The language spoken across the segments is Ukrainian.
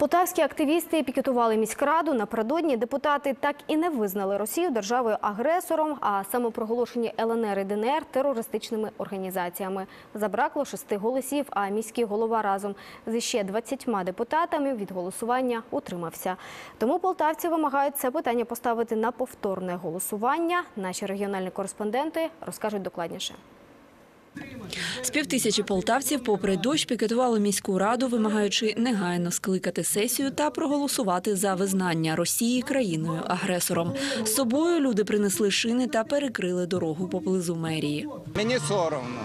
Полтавські активісти пікетували міськраду. Напередодні депутати так і не визнали Росію державою агресором, а самопроголошені ЛНР і ДНР терористичними організаціями. Забракло шести голосів, а міський голова разом з ще 20 депутатами від голосування утримався. Тому полтавці вимагають це питання поставити на повторне голосування. Наші регіональні кореспонденти розкажуть докладніше. З півтисячі полтавців, попри дощ, пікетували міську раду, вимагаючи негайно скликати сесію та проголосувати за визнання Росії країною-агресором. З собою люди принесли шини та перекрили дорогу поблизу мерії. Мені соромно.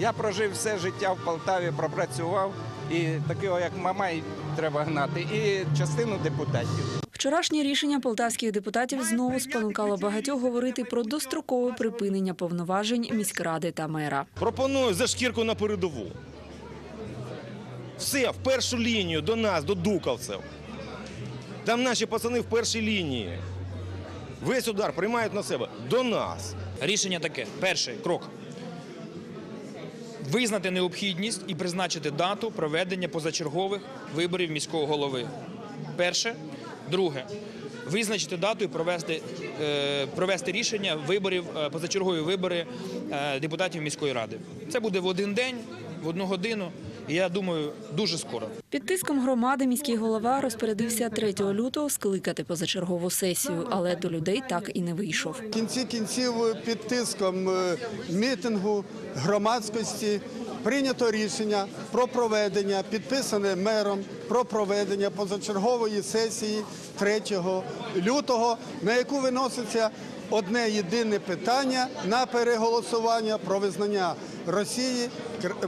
Я прожив все життя в Полтаві, пропрацював, і такого, як Мамай, треба гнати, і частину депутатів. Вчорашнє рішення полтавських депутатів знову спонукало багатьох говорити про дострокове припинення повноважень міськради та мера. Пропоную за шкірку на передову. Все, в першу лінію до нас, до дукавців. Там наші пацани в першій лінії. Весь удар приймають на себе до нас. Рішення таке: перший крок. Визнати необхідність і призначити дату проведення позачергових виборів міського голови. Перше. Друге. Визначити дату і провести, е, провести рішення виборів, е, позачергові вибори е, депутатів міської ради. Це буде в один день, в одну годину. І я думаю, дуже скоро. Під тиском громади міський голова розпорядився 3 лютого скликати позачергову сесію, але до людей так і не вийшов. В кінці кінців під тиском мітингу громадськості прийнято рішення про проведення, підписане мером про проведення позачергової сесії 3 лютого, на яку виноситься одне єдине питання на переголосування про визнання Росії,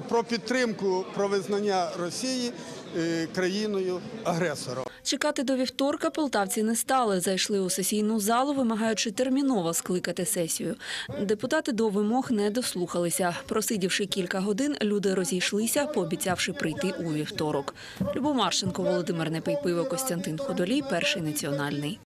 про підтримку про визнання Росії е, країною агресором. Чекати до вівторка полтавці не стали. Зайшли у сесійну залу, вимагаючи терміново скликати сесію. Депутати до вимог не дослухалися. Просидівши кілька годин, люди розійшлися, пообіцявши прийти у вівторок. Любомаршенко, Володимир Непейпиво, Костянтин Ходолій, перший національний.